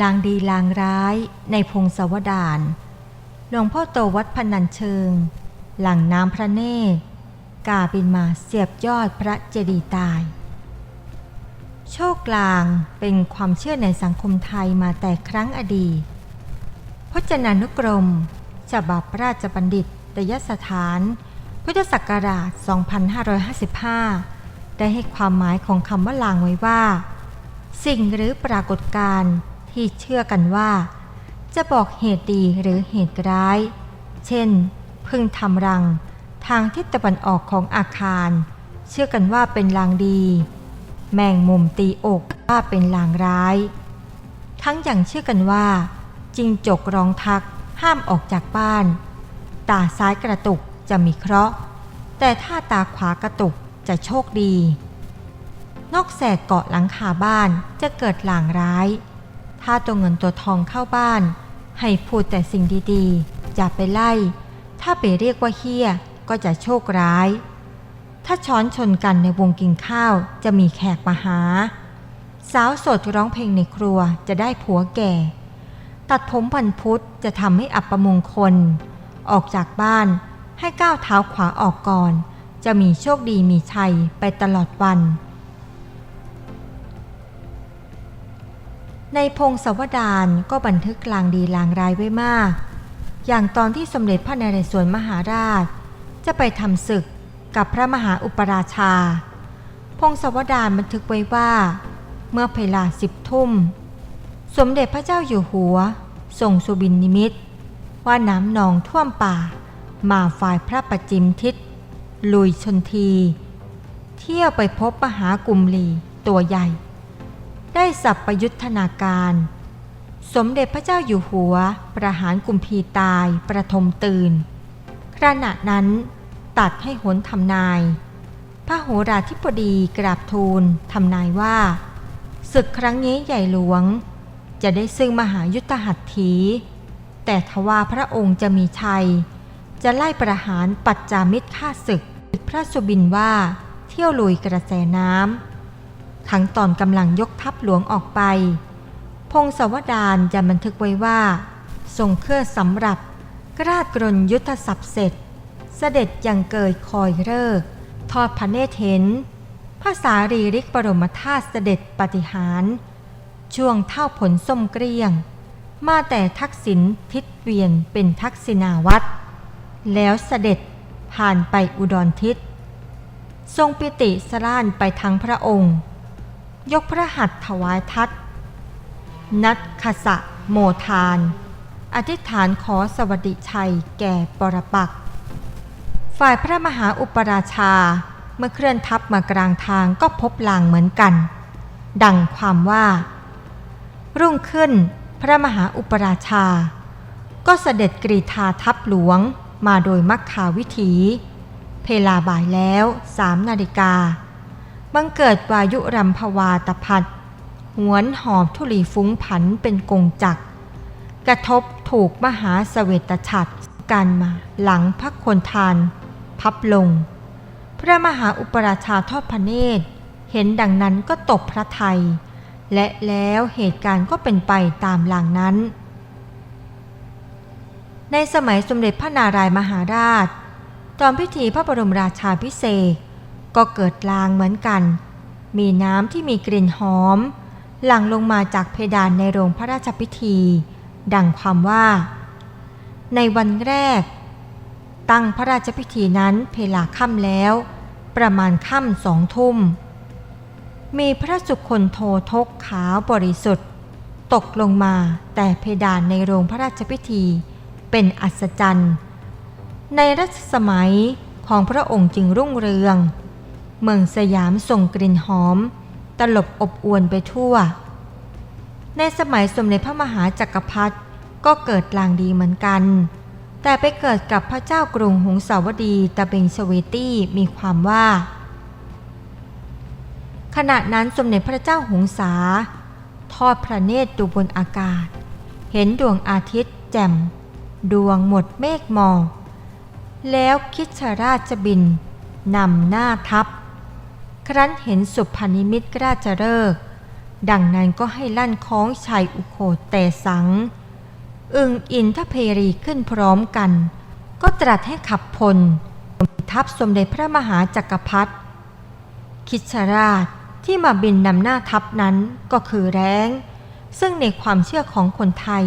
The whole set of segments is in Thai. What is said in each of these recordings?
ลางดีลางร้ายในพงศาวดารหลวงพ่อโตวัดพนัญเชิง หลังน้ำพระเนตรกาบินมาเสียบยอดพระเจดีย์ตาย โชคลางเป็นความเชื่อในสังคมไทยมาแต่ครั้งอดีตพจนานุกรม ฉบับราชบัณฑิตตยสถาน พุทธศักราช 2555 ได้ให้ความหมายของคำว่าลางไว้ว่า สิ่งหรือปรากฏการณ์ ที่เชื่อกันว่า จะบอกเหตุดีหรือเหตุร้าย เช่น พึ่งทำรัง ทางทิศตะวันออกของอาคาร เชื่อกันว่าเป็นลางดี แมงมุมตีอกว่าเป็นลางร้าย ทั้งอย่างเชื่อกันว่าจิงจกร้องทักห้ามออกจากบ้าน ตาซ้ายกระตุกจะมีเคราะห์ แต่ถ้าตาขวากระตุกจะโชคดีนอกแสกเกาะหลังคาบ้านจะเกิดลางร้าย ถ้าตัวเงินตัวทองเข้าบ้าน ให้พูดแต่สิ่งดีๆ อย่าไปไล่ ถ้าไปเรียกว่าเฮี้ยก็จะโชคร้าย ถ้าช้อนชนกันในวงกินข้าวจะมีแขกมาหา สาวโสดร้องเพลงในครัวจะได้ผัวแก่ ตัดผมพันพุธจะทำให้อับประมงคล ออกจากบ้านให้ก้าวเท้าขวาออกก่อน จะมีโชคดีมีชัยไปตลอดวัน ในพงศาวดารก็บันทึกลางดีลางร้ายไว้มาก อย่างตอนที่สมเด็จพระนเรศวรมหาราช จะไปทำศึกกับพระมหาอุปราชา พงศาวดารบันทึกไว้ว่า เมื่อเวลาสิบทุ่ม สมเด็จพระเจ้าอยู่หัวส่งสุบินนิมิต ว่าน้ำนองท่วมป่า มาฝ่ายพระประจิมทิศ ลุยชนที เที่ยวไปพบมหากุมลีตัวใหญ่ ได้สับประยุทธนาการ สมเด็จพระเจ้าอยู่หัว ประหารกุมพีตายประทมตื่นขณะนั้นตัดให้หนทำนาย พระโหราธิบดีกราบทูลทำนายว่า ศึกครั้งนี้ใหญ่หลวง จะได้ซึ่งมหายุทธหัตถี แต่ทว่าพระองค์จะมีชัย จะไล่ประหารปัจจามิตรฆ่าศึก พระสุบินว่าเที่ยวลุยกระแสน้ำ ทั้งตอนกำลังยกทัพหลวงออกไป พงศาวดารจะบันทึกไว้ว่า ทรงเครื่องสำหรับกราดกรนยุทธศัพท์เสร็จ เสด็จยังเกยคอยเลิกทอดพระเนตรเห็นพระสารีริกบรมธาตุเสด็จปฏิหาร ช่วงเท่าผลส้มเกลี้ยง มาแต่ทักษิณทิศเวียนเป็นทักษิณาวัตรแล้วเสด็จผ่านไปอุดรทิศ ทรงปิติสร่านไปทั้งพระองค์ ยกพระหัตถ์ถวายทัตนัดขสะโมทาน อธิษฐานขอสวัสดิชัยแก่ปรปักฝ่ายพระมหาอุปราชาเมื่อเคลื่อนทัพมากลางทางก็พบลางเหมือนกัน ดังความว่า รุ่งขึ้นพระมหาอุปราชา ก็เสด็จกรีธาทัพหลวงมาโดยมักขาวิถี เพลาบ่ายแล้วสามนาฬิกา บังเกิดวายุรัมพวาตพัดหวนหอบทุลีฟุ้งผันเป็นกงจักรกระทบถูกมหาเสเวตฉัตรการมาหลังพักคนทาน พับลง พระมหาอุปราชาทอดพระเนตร เห็นดังนั้นก็ตบพระไทย และแล้วเหตุการณ์ก็เป็นไปตามหลังนั้น ในสมัยสมเด็จพระนารายมหาราช ตอนพิธีพระบรมราชาพิเศษ ก็เกิดลางเหมือนกัน มีน้ำที่มีกลิ่นหอม หลั่งลงมาจากเพดานในโรงพระราชพิธี ดังความว่า ในวันแรก ตั้งพระราชพิธีนั้นเพลาค่ำแล้ว ประมาณค่ำสองทุ่ม มีพระสุคนโททกขาวบริสุทธิ์ ตกลงมาแต่เพดานในโรงพระราชพิธีเป็นอัศจรรย์ ในรัชสมัยของพระองค์จึงรุ่งเรือง เมืองสยามส่งกลิ่นหอม ตลบอบอวนไปทั่ว ในสมัยสมเด็จพระมหาจักรพรรดิก็เกิดลางดีเหมือนกัน แต่ไปเกิดกับพระเจ้ากรุงหงสาวดีตะเบงสเวตี้มีความว่า ขณะนั้นสมเด็จพระเจ้าหงสา ทอดพระเนตรดูบนอากาศ เห็นดวงอาทิตย์แจ่ม ดวงหมดเมฆหมอกแล้วคิดชราชบินนำหน้าทัพ รั้นเห็นสุพนิมิตราชเริกดังนั้นก็ให้ลั่นคล้องชัยอุโคแต่สัง อึงอินทเพรีขึ้นพร้อมกัน ก็ตรัสให้ขับพล ทัพสมเด็จพระมหาจักรพรรดิคิชราชที่มาบินนำหน้าทัพนั้นก็คือแร้ง ซึ่งในความเชื่อของคนไทย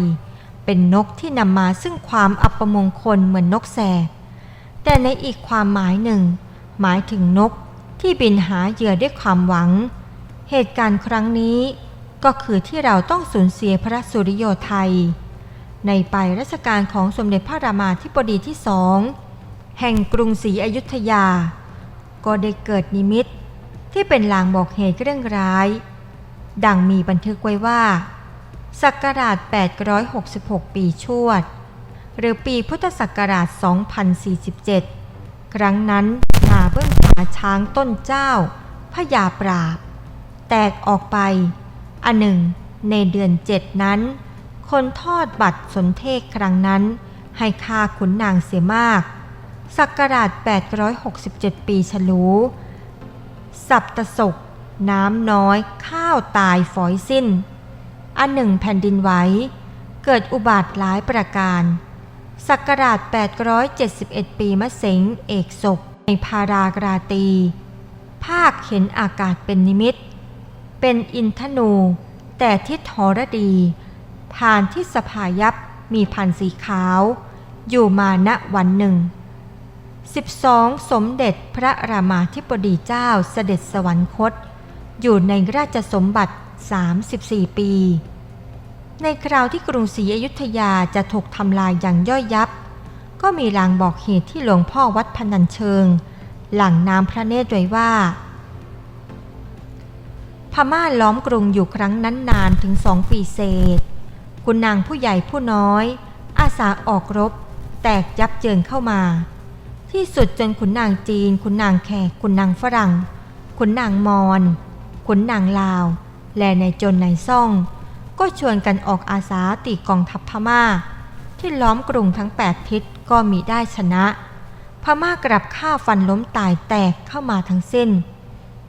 เป็นนกที่นำมาซึ่งความอัปมงคลเหมือนนกแสกแต่ในอีกความหมายหนึ่ง หมายถึงนก ที่บินหาเหยื่อด้วยความหวัง เหตุการณ์ครั้งนี้ก็คือที่เราต้องสูญเสียพระสุริโยไทย ในปลายรัชกาลของสมเด็จพระรามาธิบดีที่สองแห่งกรุงศรีอยุธยา ก็ได้เกิดนิมิตที่เป็นลางบอกเหตุเรื่องร้าย ดังมีบันทึกไว้ว่า ศักราช 866 ปีชวด หรือปีพุทธศักราช 2047 ครั้งนั้นนาเบื้อง ช้างต้นเจ้าพญาปราบ แตกออกไป อันหนึ่ง ในเดือนเจ็ดนั้น คนทอดบัตรสนเทศครั้งนั้น ให้ค่าขุนนางเสียมาก ศักราช 867 ปีฉลูสับตะศกน้ำน้อยข้าวตายฝอยสิ้น อันหนึ่งแผ่นดินไหวเกิดอุบัติหลายประการศักราช 871 ปีมะเสงเอกศก ในพารากราตี ภาคเห็นอากาศเป็นนิมิต เป็นอินทนู แต่ทิศหรดี ผ่านที่สภายับมีพันสีขาว อยู่มาณวันหนึ่ง 12 สมเด็จพระรามาธิบดีเจ้าเสด็จสวรรคต อยู่ในราชสมบัติ 34 ปี ในคราวที่กรุงศรีอยุธยาจะถูกทำลายอย่างย่อยยับ ก็มีลางบอกเหตุที่หลวงพ่อวัดพนัญเชิง หลังน้ำพระเนตรไว้ว่า พม่าล้อมกรุงอยู่ครั้งนั้นนานถึงสองปีเศษ คุณนางผู้ใหญ่ผู้น้อย อาสาออกรบ แตกยับเยินเข้ามา ที่สุดจนขุนนางจีน ขุนนางแขกขุนนางฝรั่ง ขุนนางมอญขุนนางลาว และในจนในซ่อง ก็ชวนกันออกอาสาตีกองทัพพม่า ที่ล้อมกรุงทั้งแปดทิศก็มีได้ชนะ พม่ากลับฆ่าฟันล้มตายแตกเข้ามาทั้งสิ้น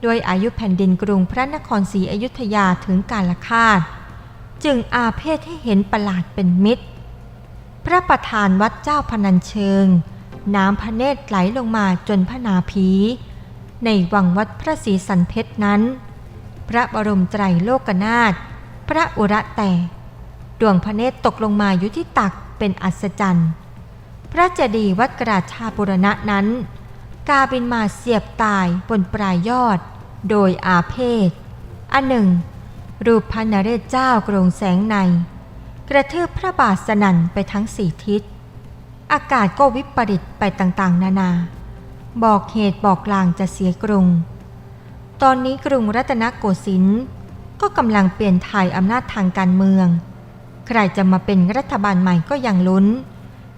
ด้วยอายุแผ่นดินกรุงพระนครศรีอยุธยาถึงการละคาด จึงอาเพศให้เห็นประหลาดเป็นมิตร พระประธานวัดเจ้าพนัญเชิง น้ำพระเนตรไหลลงมาจนพระนาภีในวังวัดพระศรีสันเพชรนั้น พระบรมไตรโลกนาถพระอุระแต่ดวงพระเนตรตกลงมาอยู่ที่ตัก เป็นอัศจรรย์ พระเจดีย์วัดกราชาบุรณะนั้น กาบินมาเสียบตายบนปลายยอด โดยอาเพศอันหนึ่ง รูปพระนเรศเจ้ากรงแสงใน กระทืบพระบาทสนั่นไปทั้งสี่ทิศ อากาศก็วิปริตไปต่างๆ นานา บอกเหตุบอกลางจะเสียกรุง ตอนนี้กรุงรัตนโกสินทร์ก็กำลังเปลี่ยนถ่ายอำนาจทางการเมือง ใครจะมาเป็นรัฐบาลใหม่ก็ยังลุ้น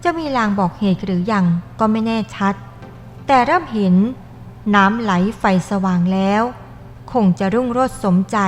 จะมีลางบอกเหตุหรือยังก็ไม่แน่ชัด แต่เริ่มเห็น น้ำไหลไฟสว่างแล้ว คงจะรุ่งโรจน์สมใจ